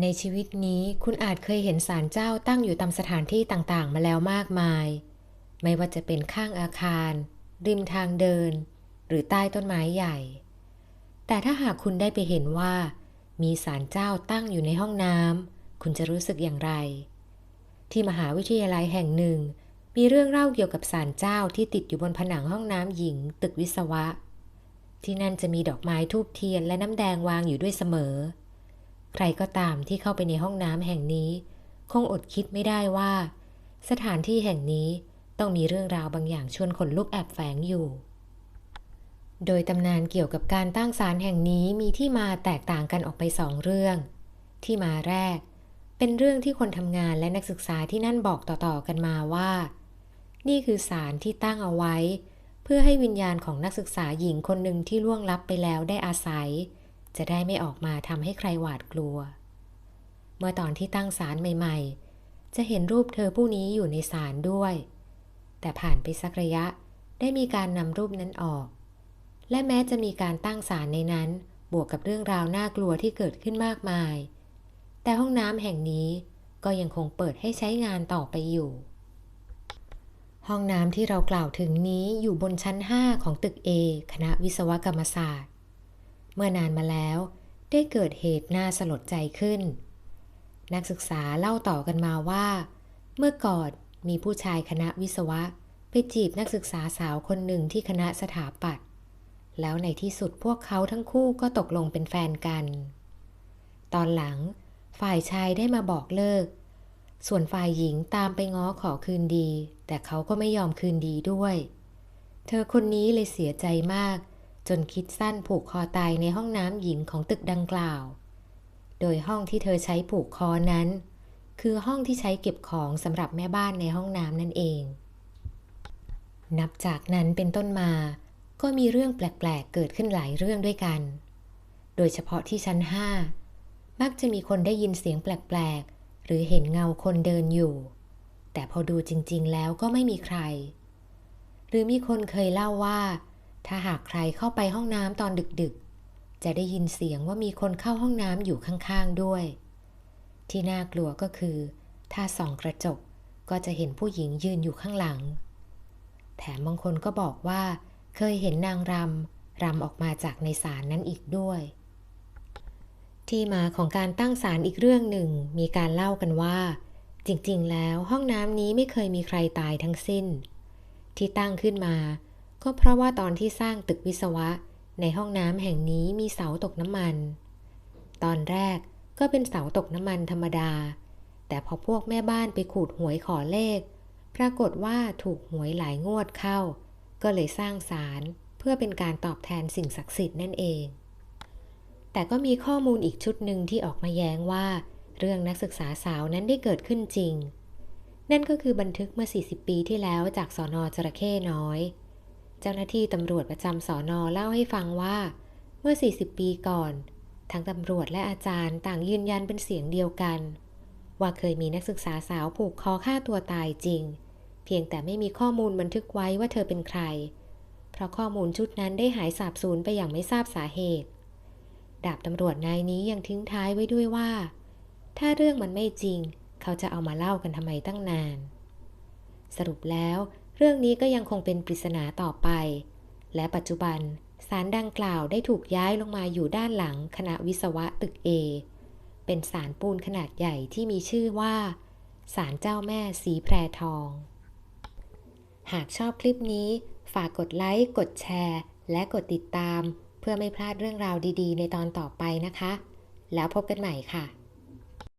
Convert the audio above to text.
ในชีวิตนี้คุณอาจเคยเห็นศาลเจ้าตั้งอยู่ตามสถานที่ต่างๆ มาแล้วมากมาย ไม่ว่าจะเป็นข้างอาคาร ริมทางเดิน หรือใต้ต้นไม้ใหญ่ แต่ถ้าหากคุณได้ไปเห็นว่า มีศาลเจ้าตั้งอยู่ในห้องน้ำคุณจะรู้สึกอย่างไร ที่มหาวิทยาลัยแห่งหนึ่ง มีเรื่องเล่าเกี่ยวกับศาลเจ้าที่ติดอยู่บนผนังห้องน้ำหญิง ตึกวิศวะ ที่นั่นจะมีดอกไม้ทูบเทียนและน้ำแดงวางอยู่ด้วยเสมอ ใครก็ตามที่เข้าไปในห้องน้ำแห่งนี้ คงอดคิดไม่ได้ว่า สถานที่แห่งนี้ต้องมีเรื่องราวบางอย่างชวนขนลุกแอบแฝงอยู่ โดยตำนานเกี่ยวกับการตั้งศาลแห่งนี้มีที่มาแตกต่างกันออกไปสองเรื่อง ที่มาแรก เป็นเรื่องที่คนทำงานและนักศึกษาที่นั่นบอกต่อๆกันมาว่า นี่คือศาลที่ตั้งเอาไว้ เพื่อให้วิญญาณของนักศึกษาหญิงคนหนึ่งที่ล่วงลับไปแล้วได้อาศัย จะได้ไม่ออกมาทำให้ใครหวาดกลัว เมื่อตอนที่ตั้งศาลใหม่ ๆ จะเห็นรูปเธอผู้นี้อยู่ในศาลด้วย แต่ผ่านไปสักระยะได้มีการนำรูปนั้นออก และแม้จะมีการตั้งศาลในนั้น บวกกับเรื่องราวน่ากลัวที่เกิดขึ้นมากมาย แต่ห้องน้ำแห่งนี้ก็ยังคงเปิดให้ใช้งานต่อไปอยู่ ห้องน้ำที่เรากล่าวถึงนี้อยู่บนชั้น 5 ของตึก A คณะวิศวกรรมศาสตร์ เมื่อนานมาแล้ว ได้เกิดเหตุน่าสลดใจขึ้น นักศึกษาเล่าต่อกันมาว่า เมื่อก่อนมีผู้ชายคณะวิศวะ ไปจีบนักศึกษาสาวคนหนึ่งที่คณะสถาปัตย์แล้วในที่สุดพวกเขาทั้งคู่ก็ตกลงเป็นแฟนกัน ตอนหลังฝ่ายชายได้มาบอกเลิก ส่วนฝ่ายหญิงตามไปง้อขอคืนดี แต่เขาก็ไม่ยอมคืนดีด้วย เธอคนนี้เลยเสียใจมาก จนคิดสั้นผูกคอตายในห้องน้ำหญิงของตึกดังกล่าว โดยห้องที่เธอใช้ผูกคอนั้น คือห้องที่ใช้เก็บของสำหรับแม่บ้านในห้องน้ำนั่นเอง นับจากนั้นเป็นต้นมา ก็มีเรื่องแปลกๆ เกิดขึ้นหลายเรื่องด้วยกัน โดยเฉพาะที่ชั้นห้ามักจะมีคนได้ยินเสียงแปลกๆ หรือเห็นเงาคนเดินอยู่ แต่พอดูจริงๆแล้วก็ไม่มีใคร หรือมีคนเคยเล่าว่า ถ้าหากใครเข้าไปห้องน้ำตอนดึกๆ จะได้ยินเสียงว่ามีคนเข้าห้องน้ำอยู่ข้างๆด้วย ที่น่ากลัวก็คือ ถ้าส่องกระจกก็จะเห็นผู้หญิงยืนอยู่ข้างหลัง แถมบางคนก็บอกว่า เคยเห็นนางรำรำออกมาจากในศาลนั้นอีกด้วย ที่มาของการตั้งศาลอีกเรื่องหนึ่ง มีการเล่ากันว่า จริงๆ แล้วห้องน้ำนี้ไม่เคยมีใครตายทั้งสิ้น ที่ตั้งขึ้นมา ก็เพราะว่าตอนที่สร้างตึกวิศวะในห้องน้ำแห่งนี้มีเสาตกน้ำมัน ตอนแรกก็เป็นเสาตกน้ำมันธรรมดา แต่พอพวกแม่บ้านไปขูดหวยขอเลข ปรากฏว่าถูกหวยหลายงวดเข้า ก็เลยสร้างศาลเพื่อเป็นการตอบแทนสิ่งศักดิ์สิทธิ์นั่นเอง แต่ก็มีข้อมูลอีกชุดหนึ่งที่ออกมาแย้งว่า เรื่องนักศึกษาสาวนั้นได้เกิดขึ้นจริง นั่นก็คือบันทึกเมื่อ 40 ปีที่แล้วจากสอนอจระเข้น้อย เจ้าหน้าที่ตำรวจประจำสอนอเล่าให้ฟังว่า เมื่อ 40 ปีก่อน ทั้งตำรวจและอาจารย์ต่างยืนยันเป็นเสียงเดียวกัน ว่าเคยมีนักศึกษาสาวผูกคอฆ่าตัวตายจริง เพียงแต่ไม่มีข้อมูลบันทึกไว้ว่าเธอเป็นใคร เพราะข้อมูลชุดนั้นได้หายสาบสูญไปอย่างไม่ทราบสาเหตุ ดาบตำรวจนายนี้ยังทิ้งท้ายไว้ด้วยว่า ถ้าเรื่องมันไม่จริง เขาจะเอามาเล่ากันทำไมตั้งนาน สรุปแล้ว เรื่องนี้ก็ยังคงเป็นปริศนาต่อไป และปัจจุบันศาลดังกล่าวได้ถูกย้ายลงมาอยู่ด้านหลังคณะวิศวะตึกเอเป็นศาลปูนขนาดใหญ่ที่มีชื่อว่าศาลเจ้าแม่สีแพรทอง หากชอบคลิปนี้ ฝากกดไลค์ กดแชร์ และกดติดตาม เพื่อไม่พลาดเรื่องราวดีๆ ในตอนต่อไปนะคะ แล้วพบกันใหม่ค่ะ